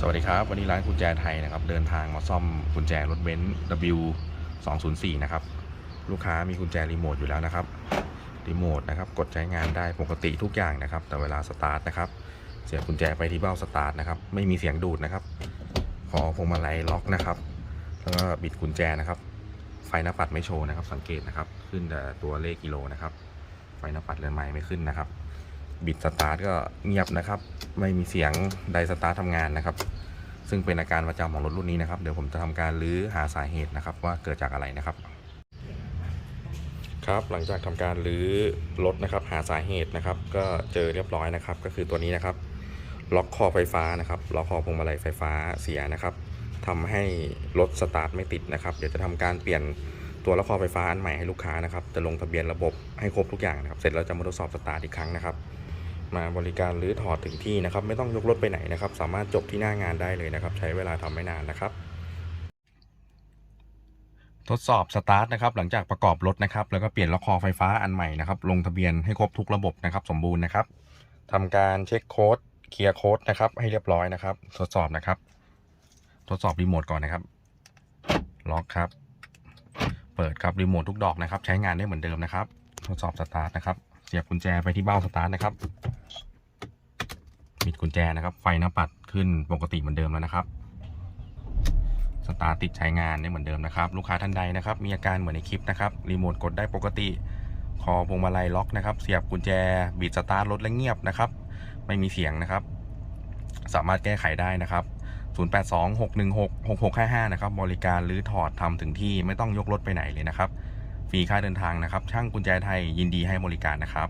สวัสดีครับ วันนี้ร้านกุญแจไทยนะครับ เดินทางมาซ่อมกุญแจรถเบนซ์ W 2 0 4นะครับ ลูกค้ามีกุญแจรีโมทอยู่แล้วนะครับ รีโมทนะครับ กดใช้งานได้ปกติทุกอย่างนะครับ แต่เวลาสตาร์ทนะครับ เสียบกุญแจไปที่เบ้าสตาร์ทนะครับ ไม่มีเสียงดูดนะครับ ขอพวงมาลัยล็อกนะครับ แล้วก็บิดกุญแจนะครับ ไฟหน้าปัดไม่โชว์นะครับ สังเกตนะครับ ขึ้นแต่ตัวเลขกิโลนะครับ ไฟหน้าปัดเรือนไม้ไม่ขึ้นนะครับ บิดสตาร์ทก็เงียบนะครับ ไม่มีเสียงไดสตาร์ททำงานนะครับ ซึ่งเป็นอาการประจำของรถรุ่นนี้นะครับ เดี๋ยวผมจะทำการรื้อหาสาเหตุนะครับ ว่าเกิดจากอะไรนะครับ ครับหลังจากทำการรื้อรถนะครับ หาสาเหตุนะครับ ก็เจอเรียบร้อยนะครับ ก็คือตัวนี้นะครับ ล็อกคอไฟฟ้านะครับ ล็อกคอพวงมาลัยไฟฟ้าเสียนะครับทำให้รถสตาร์ทไม่ติดนะครับ เดี๋ยวจะทำการเปลี่ยนตัวล็อกคอไฟฟ้าอันใหม่ให้ลูกค้านะครับ จะลงทะเบียนระบบให้ครบทุกอย่างนะครับ เสร็จแล้วจะมาทดสอบสตาร์ทอีกครั้งนะครับ มาบริการหรือถอดถึงที่นะครับ ไม่ต้องยกรถไปไหนนะครับ สามารถจบที่หน้างานได้เลยนะครับ ใช้เวลาทำไม่นานนะครับ ทดสอบสตาร์ทนะครับ หลังจากประกอบรถนะครับ แล้วก็เปลี่ยนล็อกคอไฟฟ้าอันใหม่นะครับ ลงทะเบียนให้ครบทุกระบบนะครับ สมบูรณ์นะครับทำการเช็คโค้ดเคลียร์โค้ดนะครับ ให้เรียบร้อยนะครับ ทดสอบนะครับ ทดสอบรีโมทก่อนนะครับ ล็อกครับ เปิดครับรีโมททุกดอกนะครับ ใช้งานได้เหมือนเดิมนะครับ ทดสอบสตาร์ทนะครับ เสียบกุญแจไปที่เบ้าสตาร์ทนะครับ ปิดกุญแจนะครับ ไฟหน้าปัดขึ้นปกติเหมือนเดิมแล้วนะครับ สตาร์ติดใช้งานได้เหมือนเดิมนะครับ ลูกค้าท่านใดนะครับ มีอาการเหมือนในคลิปนะครับ รีโมทกดได้ปกติ คอพวงมาลัยล็อกนะครับ เสียบกุญแจบิดสตาร์ทรถและเงียบนะครับ ไม่มีเสียงนะครับ สามารถแก้ไขได้นะครับ 0826166655 นะครับ บริการหรือถอดทำถึงที่ไม่ต้องยกรถไปไหนเลยนะครับ ฟรีค่าเดินทางนะครับ ช่างกุญแจไทยยินดีให้บริการนะครับ